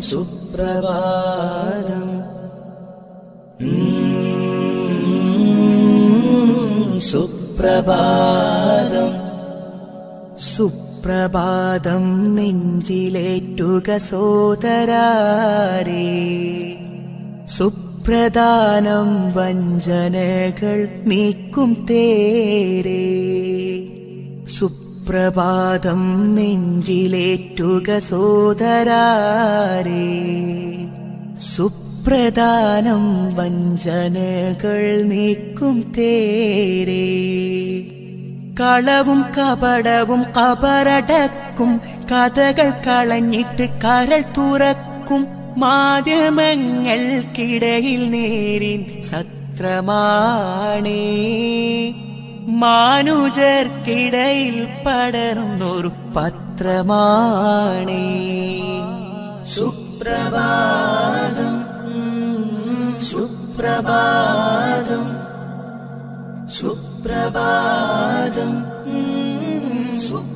സുപ്രഭാതം. സുപ്രഭാതം. സുപ്രഭാതം നെഞ്ചിലേറ്റുക സോദരാരേ. സുപ്രധാനം വഞ്ചനകൾ നീക്കും തേരേ. സുപ്രഭാതം നെഞ്ചിലേറ്റുക സോദരാരേ. സുപ്രധാനം വഞ്ചനകൾ നീക്കും തേരേ. കളവും കപടവും കബറടക്കും കഥകൾ കളഞ്ഞിട്ട് കരൾ തുറക്കും മാധ്യമങ്ങൾക്കിടയിൽ നേരിൻ സത്രമാണേ. മാനുജർക്കിടയിൽ പടർന്നൊരു പത്രമാണേ. സുപ്രഭാതം സുപ്രഭാതം സുപ്രഭാതം സുപ്രഭാതം.